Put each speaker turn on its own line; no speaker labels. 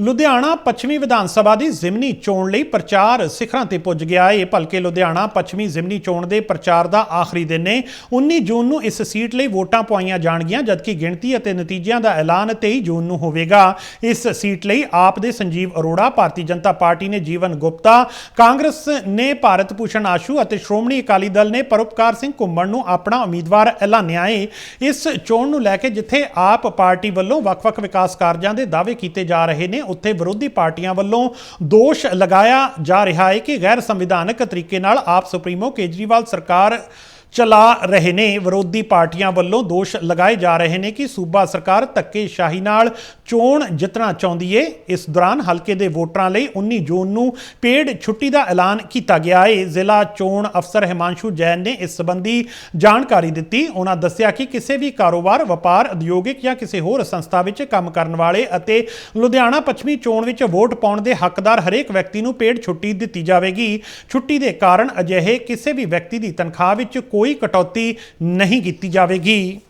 ਲੁਧਿਆਣਾ ਪੱਛਮੀ ਵਿਧਾਨ ਸਭਾ ਦੀ ਜ਼ਿਮਨੀ ਚੋਣ ਲਈ ਪ੍ਰਚਾਰ ਸਿਖਰਾਂ ਤੇ ਪੁੱਜ ਗਿਆ ਹੈ ਭਲਕੇ ਲੁਧਿਆਣਾ ਪੱਛਮੀ ਜ਼ਿਮਨੀ ਚੋਣ ਦੇ ਪ੍ਰਚਾਰ ਦਾ ਆਖਰੀ ਦਿਨ ਨੇ 19 ਜੂਨ ਨੂੰ ਇਸ ਸੀਟ ਲਈ ਵੋਟਾਂ ਪਵਾਈਆਂ ਜਾਣਗੀਆਂ, ਜਦਕਿ ਗਿਣਤੀ ਅਤੇ ਨਤੀਜਿਆਂ ਦਾ ਐਲਾਨ 23 ਜੂਨ ਨੂੰ ਹੋਵੇਗਾ। ਇਸ ਸੀਟ ਲਈ ਆਪ ਦੇ ਸੰਜੀਵ ਅਰੋੜਾ, ਭਾਰਤੀ ਜਨਤਾ ਪਾਰਟੀ ਨੇ ਜੀਵਨ ਗੁਪਤਾ, ਕਾਂਗਰਸ ਨੇ ਭਾਰਤ ਭੂਸ਼ਣ ਆਸ਼ੂ ਅਤੇ ਸ਼੍ਰੋਮਣੀ ਅਕਾਲੀ ਦਲ ਨੇ ਪਰਉਪਕਾਰ ਸਿੰਘ ਘੁੰਮਣ ਨੂੰ ਆਪਣਾ ਉਮੀਦਵਾਰ ਐਲਾਨਿਆ ਹੈ ਇਸ ਚੋਣ ਨੂੰ ਲੈ ਕੇ ਜਿੱਥੇ ਆਪ ਪਾਰਟੀ ਵੱਲੋਂ ਵੱਖ-ਵੱਖ ਵਿਕਾਸ ਕਾਰਜਾਂ ਦੇ ਦਾਅਵੇ ਕੀਤੇ ਜਾ ਰਹੇ ਨੇ। ਉੱਥੇ ਵਿਰੋਧੀ ਪਾਰਟੀਆਂ ਵੱਲੋਂ ਦੋਸ਼ ਲਗਾਇਆ ਜਾ ਰਿਹਾ ਹੈ ਕਿ ਗੈਰ ਸੰਵਿਧਾਨਕ ਤਰੀਕੇ ਨਾਲ ਆਪ ਸੁਪਰੀਮੋ ਕੇਜਰੀਵਾਲ ਸਰਕਾਰ ਚਲਾ ਰਹੇ ਨੇ। ਵਿਰੋਧੀ ਪਾਰਟੀਆਂ ਵੱਲੋਂ ਦੋਸ਼ ਲਗਾਏ ਜਾ ਰਹੇ ਨੇ ਕਿ ਸੂਬਾ ਸਰਕਾਰ ਧੱਕੇਸ਼ਾਹੀ ਨਾਲ ਚੋਣ ਜਿੱਤਣਾ ਚਾਹੁੰਦੀ ਏ। ਇਸ ਦੌਰਾਨ ਹਲਕੇ ਦੇ ਵੋਟਰਾਂ ਲਈ 19 ਜੂਨ ਨੂੰ ਪੇਡ ਛੁੱਟੀ ਦਾ ਐਲਾਨ ਕੀਤਾ ਗਿਆ ਏ। ਜ਼ਿਲ੍ਹਾ ਚੋਣ ਅਫਸਰ ਹਿਮਾਂਸ਼ੂ ਜੈਨ ਨੇ ਇਸ ਸੰਬੰਧੀ ਜਾਣਕਾਰੀ ਦਿੱਤੀ। ਉਹਨਾਂ ਦੱਸਿਆ ਕਿ ਕਿਸੇ ਵੀ ਕਾਰੋਬਾਰ, ਵਪਾਰ, ਉਦਯੋਗਿਕ ਜਾਂ ਕਿਸੇ ਹੋਰ ਸੰਸਥਾ ਵਿੱਚ ਕੰਮ ਕਰਨ ਵਾਲੇ ਅਤੇ ਲੁਧਿਆਣਾ ਪੱਛਮੀ ਚੋਣ ਵਿੱਚ ਵੋਟ ਪਾਉਣ ਦੇ ਹੱਕਦਾਰ ਹਰੇਕ ਵਿਅਕਤੀ ਨੂੰ ਪੇਡ ਛੁੱਟੀ ਦਿੱਤੀ ਜਾਵੇਗੀ। ਛੁੱਟੀ ਦੇ ਕਾਰਨ ਅਜਿਹੇ ਕਿਸੇ ਵੀ ਵਿਅਕਤੀ ਦੀ ਤਨਖਾਹ ਵਿੱਚ ਕੋਈ ਕਟੌਤੀ ਨਹੀਂ ਕੀਤੀ ਜਾਵੇਗੀ।